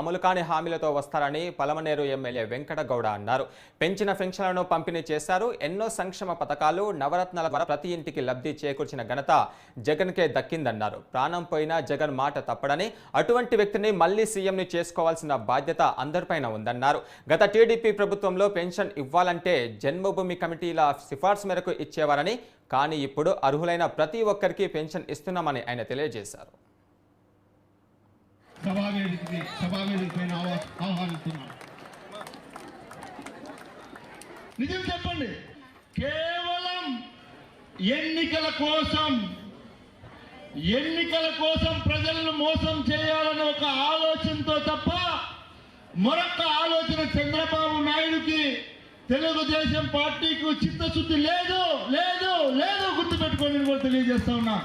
అమలు కాని హామీలతో వస్తారని పలమనేరు ఎమ్మెల్యే వెంకటగౌడ అన్నారు. పెంచిన పెన్షన్లను పంపిణీ చేశారు. ఎన్నో సంక్షేమ పథకాలు నవరత్నాల ద్వారా ప్రతి ఇంటికి లబ్ధి చేకూర్చిన ఘనత జగన్కే దక్కిందన్నారు. ప్రాణం పోయినా జగన్ మాట తప్పడని అటువంటి వ్యక్తిని మళ్ళీ సీఎంని చేసుకోవాల్సిన బాధ్యత అందరిపైన ఉందన్నారు. గత టీడీపీ ప్రభుత్వంలో పెన్షన్ ఇవ్వాలంటే జన్మభూమి కమిటీల సిఫార్సు మేరకు ఇచ్చేవారని కానీ ఇప్పుడు అర్హులైన ప్రతి ఒక్కరికి పెన్షన్ ఇస్తున్నామని ఆయన తెలియజేశారు. సభావేదికకి సభావేదిక ఆహ్వానిస్తున్నాను. నిజం చెప్పండి. కేవలం ఎన్నికల కోసం ఎన్నికల కోసం ప్రజలను మోసం చేయాలనే ఒక ఆలోచనతో తప్ప మరొక ఆలోచన చంద్రబాబు నాయుడుకి తెలుగుదేశం పార్టీకి చిత్తశుద్ధి లేదు లేదు లేదు గుర్తుపెట్టుకోండి కూడా తెలియజేస్తా ఉన్నా.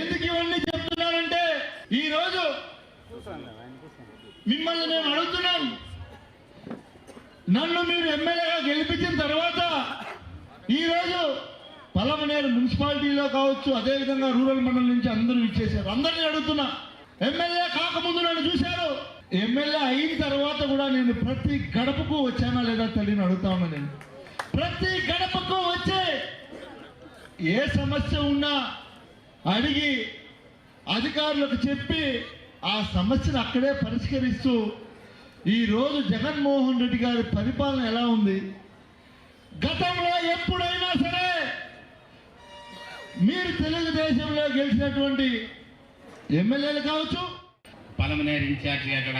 ఎందుకు ఇవన్నీ మిమ్మల్ని మేము అడుగుతున్నాం. నన్ను మీరు ఎమ్మెల్యేగా గెలిపించిన తర్వాత ఈరోజు పలమనేరు మున్సిపాలిటీలో కావచ్చు అదేవిధంగా రూరల్ మండలం నుంచి అందరూ ఇచ్చేశారు అందరినీ అడుగుతున్నా. ఎమ్మెల్యే కాకముందు నన్ను చూశారు. ఎమ్మెల్యే అయిన తర్వాత కూడా నేను ప్రతి గడపకు వచ్చానా లేదా తల్లిని అడుగుతా ఉన్నా నేను. ప్రతి గడపకు వచ్చే ఏ సమస్య ఉన్నా అడిగి అధికారులకు చెప్పి ఆ సమస్యను అక్కడే పరిష్కరిస్తూ ఈరోజు జగన్మోహన్ రెడ్డి గారి పరిపాలన ఎలా ఉంది? గతంలో ఎప్పుడైనా సరే మీరు తెలుగుదేశంలో గెలిచినటువంటి ఎమ్మెల్యేలు కావచ్చు పలమనేరు ఇన్ఛార్జి అక్కడ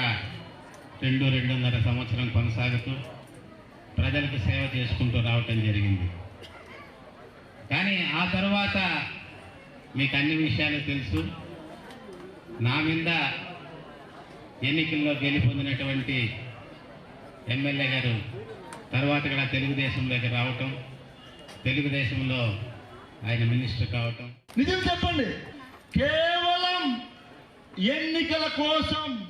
రెండు రెండున్నర సంవత్సరం కొనసాగుతూ ప్రజలకు సేవ చేసుకుంటూ రావటం జరిగింది. కానీ ఆ తర్వాత మీకు అన్ని విషయాలు తెలుసు. నా మీద ఎన్నికల్లో గెలుపొందినటువంటి ఎమ్మెల్యే గారు తర్వాత కూడా తెలుగుదేశంలోకి రావటం తెలుగుదేశంలో ఆయన మినిస్టర్ కావటం. నిజం చెప్పండి. కేవలం ఎన్నికల కోసం